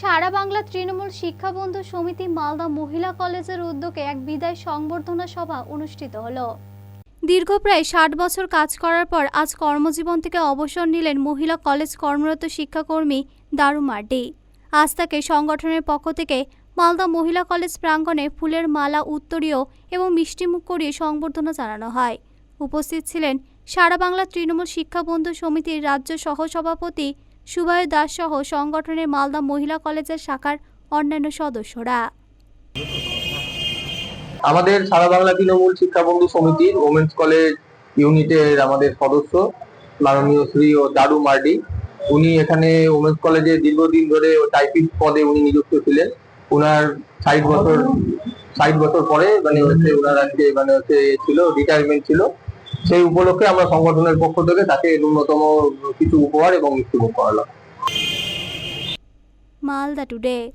সারা বাংলা তৃণমূল শিক্ষা বন্ধু সমিতি মালদা মহিলা কলেজের উদ্যোগে এক বিদায় সংবর্ধনা সভা অনুষ্ঠিত হলো। দীর্ঘ প্রায় ষাট বছর কাজ করার পর আজ কর্মজীবন থেকে অবসর নিলেন মহিলা কলেজ কর্মরত শিক্ষাকর্মী দারু মার্ডি আজ তাকে সংগঠনের পক্ষ থেকে মালদা মহিলা কলেজ প্রাঙ্গণে ফুলের মালা, উত্তরীয় এবং মিষ্টিমুখ করিয়ে সংবর্ধনা জানানো হয়। উপস্থিত ছিলেন সারা বাংলা তৃণমূল শিক্ষা বন্ধু সমিতির রাজ্য সহসভাপতি সুবায় দাস সহ সংগঠনের মালদা মহিলা কলেজের শাখার অন্যান্য সদস্যরা। আমাদের সারা বাংলা তৃণমূল শিক্ষা বন্ধু সমিতির ওমেন্স কলেজ ইউনিটের আমাদের সদস্য, মাননীয় শ্রী ও দারু মার্ডি। উনি এখানে ওমেন্স কলেজে দীর্ঘদিন ধরে টাইপিস্ট পদে উনি নিযুক্ত ছিলেন। ওনার ষাট বছর ষাট বছর পরে মানে হচ্ছে ওনার আজকে মানে হচ্ছে ছিল রিটায়ারমেন্ট ছিল। সেই উপলক্ষে আমরা সংগঠনের পক্ষ থেকে তাকে ন্যূনতম কিছু উপহার এবং মৃত্যুভোগ করালাম। মালদা টুডে।